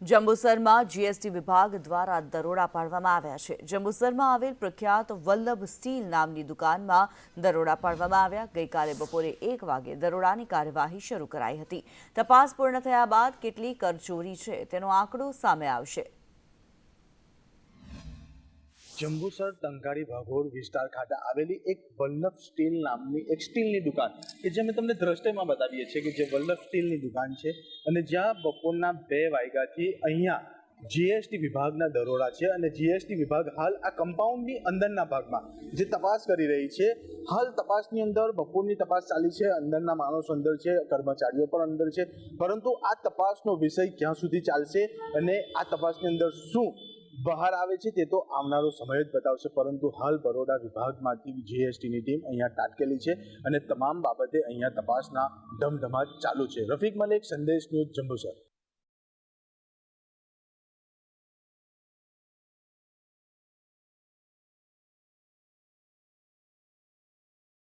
જંબુસરમાં GST વિભાગ દ્વારા દરોડા પાડવામાં આવ્યા છે. જંબુસરમાં આવેલ પ્રખ્યાત વલ્લભ સ્ટીલ નામની દુકાનમાં દરોડા પાડવામાં આવ્યા. ગઈકાલે બપોરે એક વાગે દરોડાની કાર્યવાહી શરૂ કરાઈ હતી. તપાસ પૂર્ણ થયા બાદ કેટલી કરચોરી છે તેનો આંકડો સામે આવશે. જંબુસર, ટંકારી, ભાગોળ, વિસ્તાર ખાતે આવેલી એક વલ્લભ સ્ટીલ નામની એક સ્ટીલની દુકાન કે જે અમે તમને દ્રષ્ટિમાં બતાવીએ છીએ કે જે વલ્લભ સ્ટીલની દુકાન છે અને જ્યાં બપોરના બે વાગ્યાથી અહીંયા જીએસટી વિભાગના દરોડા છે અને જીએસટી વિભાગ હાલ આ કમ્પાઉન્ડની અંદરના ભાગમાં જે તપાસ કરી રહી છે. હાલ તપાસની અંદર, બપોરની તપાસ ચાલી છે, અંદરના માણસો અંદર છે, કર્મચારીઓ પણ અંદર છે. પરંતુ આ તપાસનો વિષય ક્યાં સુધી ચાલશે અને આ તપાસની અંદર શું બહાર આવે છે તે તો આવનારો સમય જ બતાવશે, પરંતુ હાલ બરોડા વિભાગમાંથી જીએસટીની ટીમ અહીંયા તાટકેલી છે અને તમામ બાબતે અહીંયા તપાસના ધમધમાટ ચાલુ છે. રફીક મલેક, સંદેશ ન્યૂઝ જંબુસર.